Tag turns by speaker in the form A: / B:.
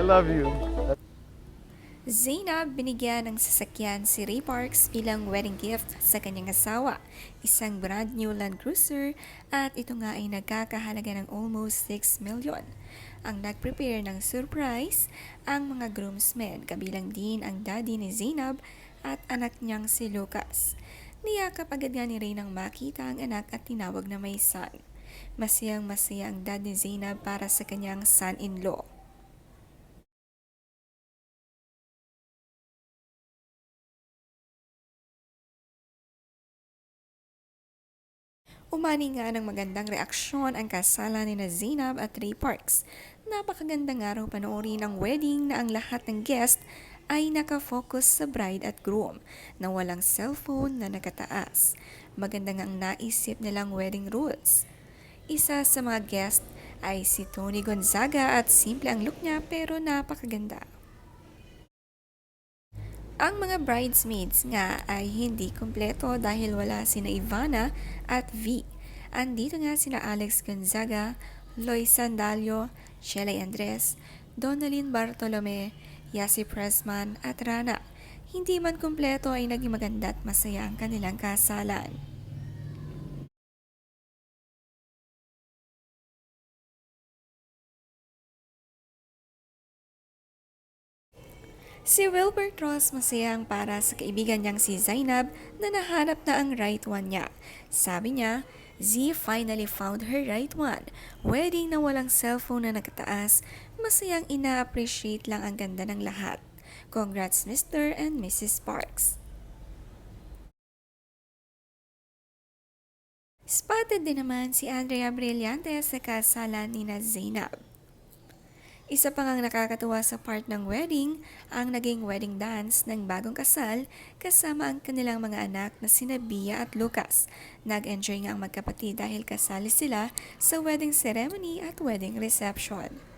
A: love you.
B: Zainab binigyan ng sasakyan si Ray Parks bilang wedding gift sa kanyang asawa, isang brand new Land Cruiser at ito nga ay nagkakahalaga ng almost 6 million. Ang nag-prepare ng surprise ang mga groomsmen kabilang din ang daddy ni Zainab at anak niyang si Lucas. Niyakap agad nga ni Ray nang makita ang anak at tinawag na may son. Masayang masaya ang dad ni Zainab para sa kanyang son-in-law. Umani nga ng magandang reaksyon ang kasalan ni na Zainab at Ray Parks. Napakagandang araw panoorin ang wedding na ang lahat ng guest ay nakafocus sa bride at groom na walang cellphone na nakataas. Maganda nga ang naisip nilang wedding rules. Isa sa mga guest ay si Tony Gonzaga at simple ang look niya pero napakaganda. Ang mga bridesmaids nga ay hindi kumpleto dahil wala sina Ivana at V. Andito nga sina Alex Gonzaga, Loy Sandalio, Shelly Andres, Donalyn Bartolome, Yasi Pressman at Rana. Hindi man kumpleto ay naging maganda at masaya ang kanilang kasalan. Si Wilbert Ross masayang para sa kaibigan niyang si Zainab na nahanap na ang right one niya. Sabi niya, Z finally found her right one. Wedding na walang cellphone na nakataas, masayang ina-appreciate lang ang ganda ng lahat. Congrats Mr. and Mrs. Sparks. Spotted din naman si Andrea Brillante sa kasalan ni na Zainab. Isa pa ngang nakakatuwa sa part ng wedding, ang naging wedding dance ng bagong kasal kasama ang kanilang mga anak na sina Bia at Lucas. Nag-enjoy nga ang magkapatid dahil kasali sila sa wedding ceremony at wedding reception.